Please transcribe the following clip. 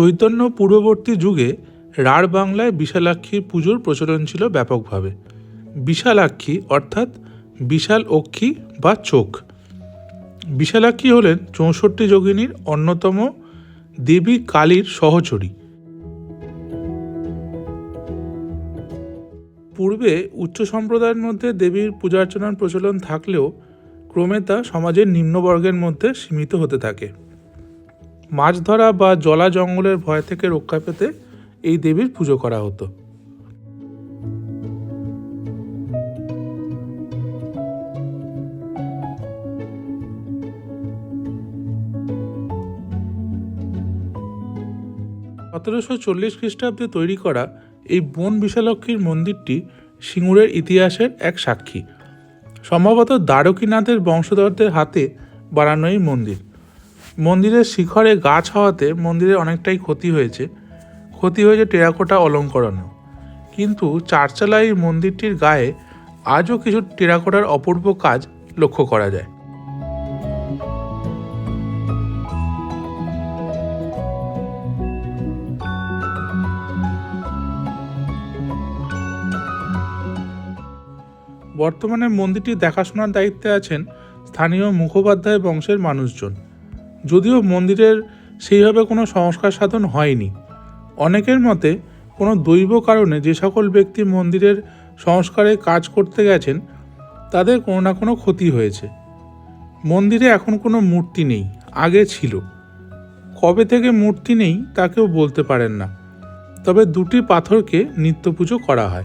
চৈতন্য পূর্ববর্তী যুগে রাঢ় বাংলায় বিশালাক্ষীর পুজোর প্রচলন ছিল ব্যাপকভাবে। বিশালাক্ষী অর্থাৎ বিশাল অক্ষী বা চোখ। বিশালাক্ষী হলেন চৌষট্টি যোগিনীর অন্যতম দেবী কালীর সহচরী। পূর্বে উচ্চ সম্প্রদায়ের মধ্যে দেবীর পূজার্চনার প্রচলন থাকলেও ক্রমে তা সমাজের নিম্নবর্গের মধ্যে সীমিত হতে থাকে। মাছ ধরা বা জলা জঙ্গলের ভয় থেকে রক্ষা পেতে এই দেবীর পুজো করা হতো। সতেরোশো চল্লিশ খ্রিস্টাব্দে তৈরি করা এই বন বিশালক্ষীর মন্দিরটি সিঙ্গুরের ইতিহাসের এক সাক্ষী। সম্ভবত দ্বারকীনাথের বংশধরদের হাতে বানানো এই মন্দির। মন্দিরের শিখরে গাছ হওয়াতে মন্দিরের অনেকটাই ক্ষতি হয়েছে। ক্ষতি হয়েছে টেরাকোটা অলঙ্করণও। কিন্তু চারচালা এই মন্দিরটির গায়ে আজও কিছু টেরাকোটার অপূর্ব কাজ লক্ষ্য করা যায়। বর্তমানে মন্দিরটি দেখাশোনার দায়িত্বে আছেন স্থানীয় মুখোপাধ্যায় বংশের মানুষজন। যদিও মন্দিরের সেইভাবে কোনো সংস্কার সাধন হয়নি। অনেকের মতে কোনো দৈব কারণে যে সকল ব্যক্তি মন্দিরের সংস্কারে কাজ করতে গেছেন, তাদের কোনো না কোনো ক্ষতি হয়েছে। মন্দিরে এখন কোনো মূর্তি নেই, আগে ছিল। কবে থেকে মূর্তি নেই তা কেউ বলতে পারেন না। তবে দুটি পাথরকে নিত্য পুজো করা হয়।